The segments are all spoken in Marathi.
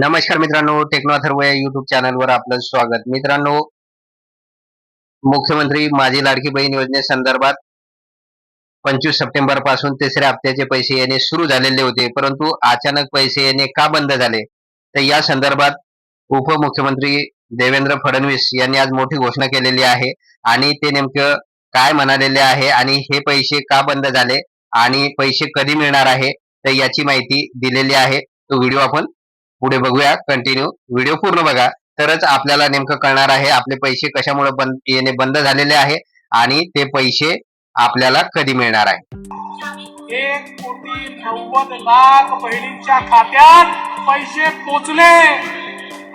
नमस्कार मित्रांनो टेक्नो अथर्व या युट्यूब चॅनलवर आपलं स्वागत. मित्रांनो मुख्यमंत्री माझी लाडकी बहीण योजनेसंदर्भात पंचवीस सप्टेंबरपासून तिसऱ्या हप्त्याचे पैसे येणे सुरू झालेले होते परंतु अचानक पैसे येणे का बंद झाले? तर या संदर्भात उपमुख्यमंत्री देवेंद्र फडणवीस यांनी आज मोठी घोषणा केलेली आहे आणि ते नेमकं काय म्हणालेले आहे आणि हे पैसे का बंद झाले आणि पैसे कधी मिळणार आहे तर याची माहिती दिलेली आहे. तो व्हिडिओ आपण पुढे बघूया. कंटिन्यू व्हिडिओ पूर्ण बघा. तरच आपल्याला नेमकं कळणार आहे आपले पैसे कशामुळे बंद येणे बंद झालेले आहे आणि ते पैसे आपल्याला कधी मिळणार आहे. एक कोटी नव्वद लाख बहिणींच्या खात्यात पैसे पोचले.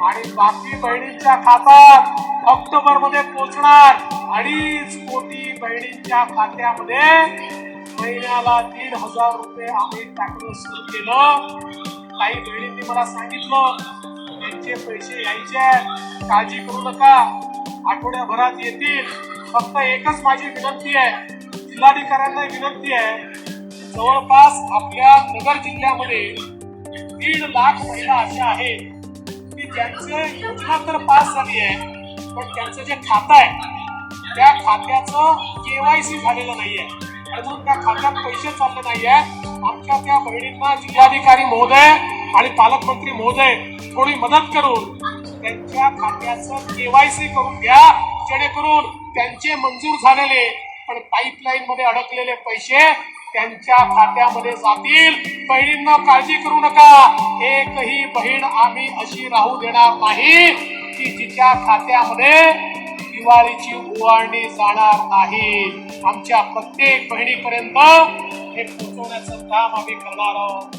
आणि बाकी बहिणींच्या खात्यात ऑक्टोबरमध्ये पोचणार. अडीच कोटी बहिणींच्या खात्यामध्ये महिन्याला दीड हजार रुपये आम्ही टाकणं सुरू केलं. काही बहिणींनी मला सांगितलं त्यांचे पैसे यायचे काळजी करू नका. आठवड्याभरात येतील. फक्त एकच माझी विनंती आहे. जिल्हाधिकाऱ्यांना विनंती आहे जवळपास आपल्या नगर जिल्ह्यामध्ये दीड लाख महिला अशा आहेत की ज्यांचे योजना तर पास झाली आहे पण त्यांचं जे खातं आहे त्या खात्याचं केवायसी झालेलं नाही आहे अजून त्या खात्यात पैसे चालले नाहीये. आमच्या त्या बहिणींना जिल्हाधिकारी महोदय आणि पालकमंत्री महोदय थोडी मदत करून त्यांच्या खात्याचं केवायसी करून घ्या जेणेकरून त्यांचे मंजूर झालेले पण पाईपलाईन मध्ये अडकलेले पैसे त्यांच्या खात्यामध्ये जातील. बहिणींना काळजी करू नका. एकही बहीण आम्ही अशी राहू देणार नाही की जिच्या खात्यामध्ये दिवाळीची ओवाळणी जाणार नाही. आमच्या प्रत्येक बहिणीपर्यंत हे पोहोचवण्याचं काम आम्ही करणार आहोत.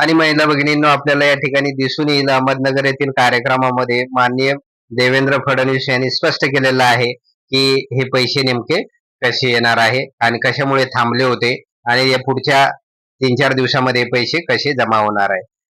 आणि महिला भगिनींनो आपल्याला या ठिकाणी दिसून येईल अहमदनगर येथील कार्यक्रमामध्ये माननीय देवेंद्र फडणवीस यांनी स्पष्ट केलेलं आहे की हे पैसे नेमके कसे येणार आहे आणि कशामुळे थांबले होते आणि या पुढच्या तीन चार दिवसामध्ये पैसे कसे जमा होणार आहे